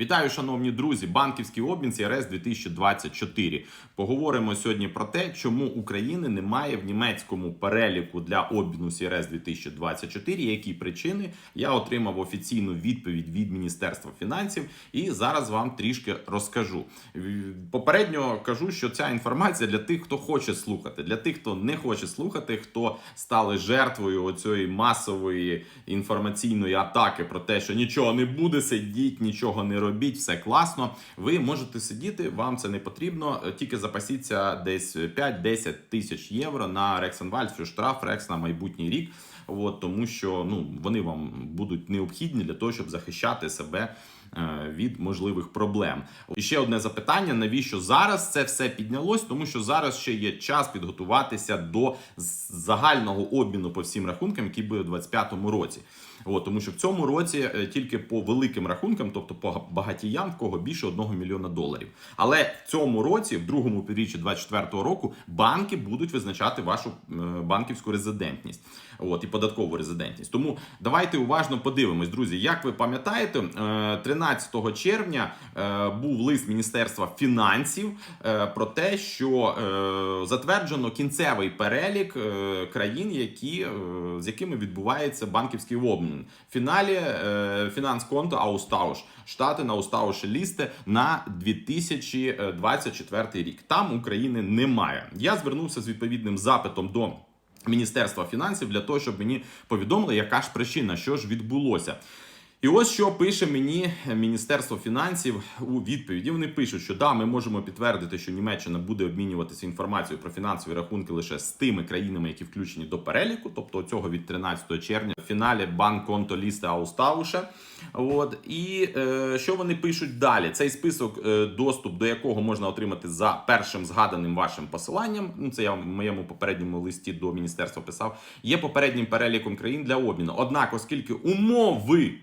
Вітаю, шановні друзі! Банківський обмін CRS 2024. Поговоримо сьогодні про те, чому України немає в німецькому переліку для обміну CRS 2024. Які причини я отримав офіційну відповідь від Міністерства фінансів, і зараз вам трішки розкажу. Попередньо кажу, що ця інформація для тих, хто хоче слухати, для тих, хто не хоче слухати, хто стали жертвою оцієї масової інформаційної атаки про те, що нічого не буде, сидіть, нічого не робіть, все класно. Ви можете сидіти, вам це не потрібно. Тільки запасіться десь 5-10 тисяч євро на Рексенвальд, штраф Рекс на майбутній рік. От, тому що ну вони вам будуть необхідні для того, щоб захищати себе е, від можливих проблем. І ще одне запитання: навіщо зараз це все піднялось? Тому що зараз ще є час підготуватися до загального обміну по всім рахункам, який буде у 2025 році. От, тому що в цьому році е, тільки по великим рахункам, тобто по багатіям, в кого більше 1 мільйона доларів. Але в цьому році, в другому півріччі 2024 року, банки будуть визначати вашу е, банківську резидентність. От і податкову резидентність. Тому давайте уважно подивимось, друзі. Як ви пам'ятаєте, 13 червня е, був лист Міністерства фінансів про те, що затверджено кінцевий перелік країн, які з якими відбувається банківський обмін. В фіналі фінансконто Аустауш штати на Аустауш лісти на 2024 рік. Там України немає. Я звернувся з відповідним запитом до. Міністерства фінансів для того, щоб мені повідомили, яка ж причина, що ж відбулося. І ось що пише мені Міністерство фінансів у відповіді. Вони пишуть, що да, ми можемо підтвердити, що Німеччина буде обмінюватися інформацією про фінансові рахунки лише з тими країнами, які включені до переліку, тобто цього від 13 червня в фіналі банк конто лісти Аустауша. От і е, що вони пишуть далі? Цей список, е, доступ до якого можна отримати за першим згаданим вашим посиланням. Ну це я в моєму попередньому листі до міністерства писав. Є попереднім переліком країн для обміну. Однак, оскільки умови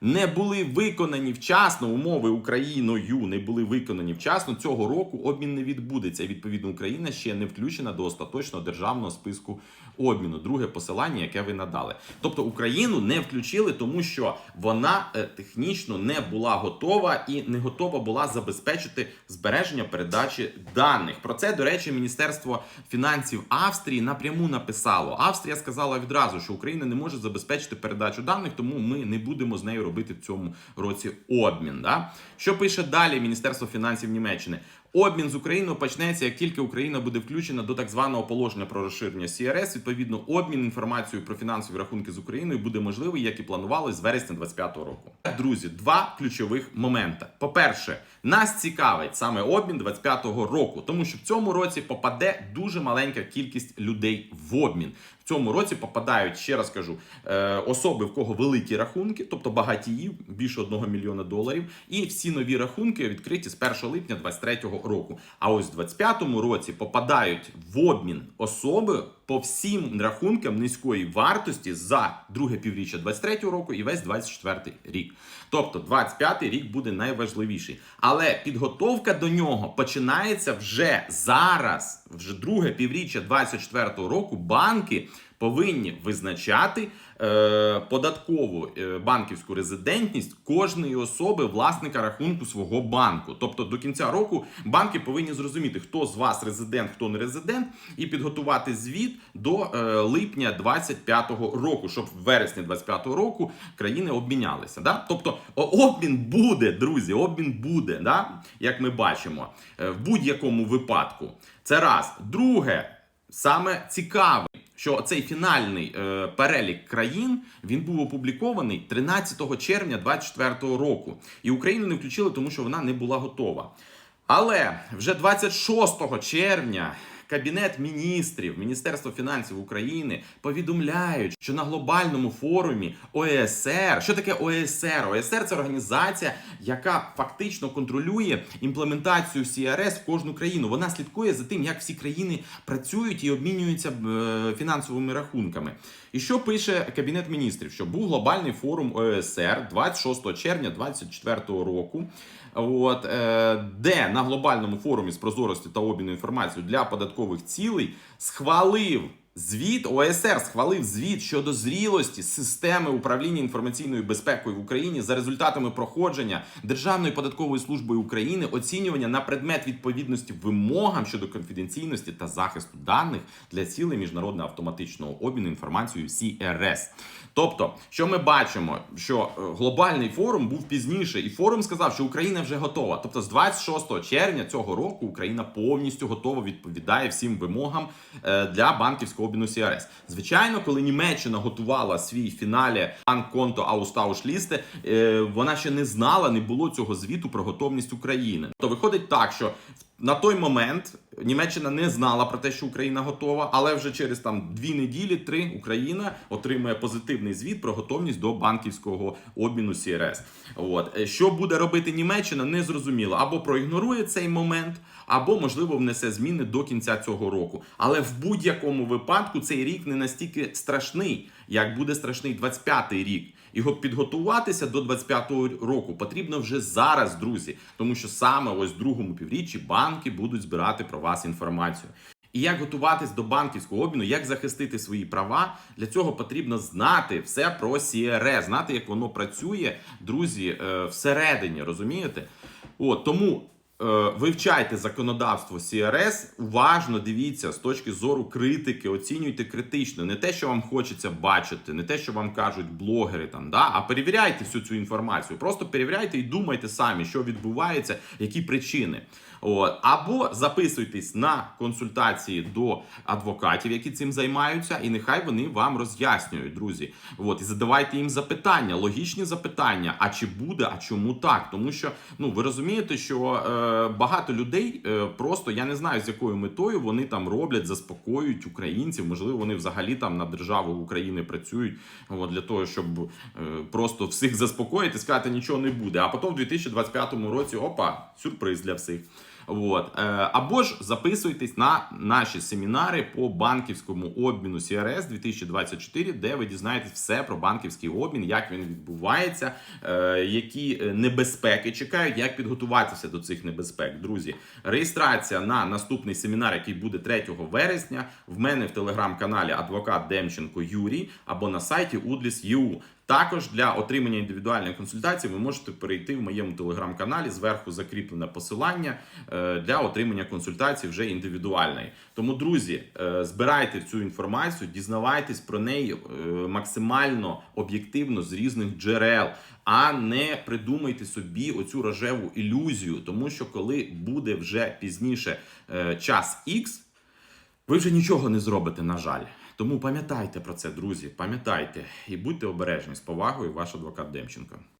не були виконані вчасно, умови Україною не були виконані вчасно. Цього року обмін не відбудеться. Відповідно, Україна ще не включена до остаточного державного списку обміну. Друге посилання, яке ви надали. Тобто Україну не включили, тому що вона е, технічно не була готова і не готова була забезпечити збереження передачі даних. Про це, до речі, Міністерство фінансів Австрії напряму написало. Австрія сказала відразу, що Україна не може забезпечити передачу даних, тому ми не будемо з нею робити в цьому році обмін. Да? Що пише далі Міністерство фінансів Німеччини? Обмін з Україною почнеться, як тільки Україна буде включена до так званого положення про розширення CRS. Відповідно, обмін інформацією про фінансові рахунки з Україною буде можливий, як і планувалось з вересня 2025 року. Друзі, два ключових моменти. По-перше, нас цікавить саме обмін 25-го року, тому що в цьому році попаде дуже маленька кількість людей в обмін. В цьому році попадають, ще раз кажу, е, особи, в кого великі рахунки, тобто багатії, більше 1 мільйона доларів, і всі нові рахунки відкриті з 1 липня 2023 року. А ось в 2025 році попадають в обмін особи по всім рахункам низької вартості за друге півріччя 2023 року і весь 2024 рік. Тобто 25 рік буде найважливіший. Але підготовка до нього починається вже зараз, вже друге півріччя 2024 року. Банки повинні визначати е, податкову е, банківську резидентність кожної особи власника рахунку свого банку. Тобто до кінця року банки повинні зрозуміти, хто з вас резидент, хто не резидент, і підготувати звіт до е, липня 2025 року, щоб в вересні 2025 року країни обмінялися. Да? Тобто обмін буде, друзі, обмін буде, да? як ми бачимо, е, в будь-якому випадку. Це раз. Друге, саме цікаве що цей фінальний е, перелік країн він був опублікований 13 червня 2024 року, і Україну не включили, тому що вона не була готова. Але вже 26 червня Кабінет міністрів Міністерство фінансів України повідомляють, що на глобальному форумі ОЕСР, що таке ОЕСР? ОЕСР це організація, яка фактично контролює імплементацію CRS в кожну країну. Вона слідкує за тим, як всі країни працюють і обмінюються е, фінансовими рахунками. І що пише Кабінет міністрів? Що був глобальний форум ОЕСР 26 червня 2024 року. От е, де на глобальному форумі з прозорості та обміну інформацією для податкових цілей схвалив Звіт ОСР схвалив звіт щодо зрілості системи управління інформаційною безпекою в Україні за результатами проходження Державною податковою службою України оцінювання на предмет відповідності вимогам щодо конфіденційності та захисту даних для цілей міжнародного автоматичного обміну інформацією CRS. Тобто, що ми бачимо, що е, глобальний форум був пізніше, і форум сказав, що Україна вже готова. Тобто, з 26 червня цього року Україна повністю готова відповідає всім вимогам е, для банківського обміну CRS. Звичайно, коли Німеччина готувала свій фіналі банк-конто Аустаушлісте, е, вона ще не знала, не було цього звіту про готовність України. То виходить так, що на той момент Німеччина не знала про те, що Україна готова, але вже через там дві неділі, три Україна отримує позитивний звіт про готовність до банківського обміну CRS. От Е, що буде робити Німеччина, не зрозуміло. Або проігнорує цей момент, або можливо внесе зміни до кінця цього року. Але в будь-якому випадку цей рік не настільки страшний, як буде страшний 25-й рік. Його підготуватися до 25-го року потрібно вже зараз, друзі, тому що саме ось в другому півріччі банки будуть збирати про вас інформацію. І як готуватись до банківського обміну, як захистити свої права, для цього потрібно знати все про CRS, знати, як воно працює, друзі, е, всередині, розумієте? От тому. Е, Вивчайте законодавство CRS, уважно дивіться з точки зору критики, оцінюйте критично, не те, що вам хочеться бачити, не те, що вам кажуть блогери, там да, а перевіряйте всю цю інформацію. Просто перевіряйте і думайте самі, що відбувається, які причини. От. Або записуйтесь на консультації до адвокатів, які цим займаються, і нехай вони вам роз'яснюють, друзі. От. І задавайте їм запитання, логічні запитання. А чи буде, а чому так? Тому що ну ви розумієте, що е, багато людей е, просто я не знаю з якою метою вони там роблять, заспокоюють українців. Можливо, вони взагалі там на державу України працюють от, для того, щоб е, просто всіх заспокоїти, сказати нічого не буде. А потім в 2025 році опа, сюрприз для всіх. От. Е, Або ж записуйтесь на наші семінари по банківському обміну CRS 2024, де ви дізнаєтесь все про банківський обмін, як він відбувається, е, які е, небезпеки чекають, як підготуватися до цих небезпек. Друзі, реєстрація на наступний семінар, який буде 3 вересня, в мене в телеграм-каналі Адвокат Демченко Юрій або на сайті Udlis.eu. Також для отримання індивідуальної консультації ви можете перейти в моєму телеграм-каналі. Зверху закріплене посилання е, для отримання консультації вже індивідуальної. Тому, друзі, е, збирайте цю інформацію, дізнавайтесь про неї е, максимально об'єктивно з різних джерел, а не придумайте собі оцю рожеву ілюзію, тому що коли буде вже пізніше час X, ви вже нічого не зробите, на жаль. Тому пам'ятайте про це, друзі. Пам'ятайте і будьте обережні з повагою, ваш адвокат Демченко.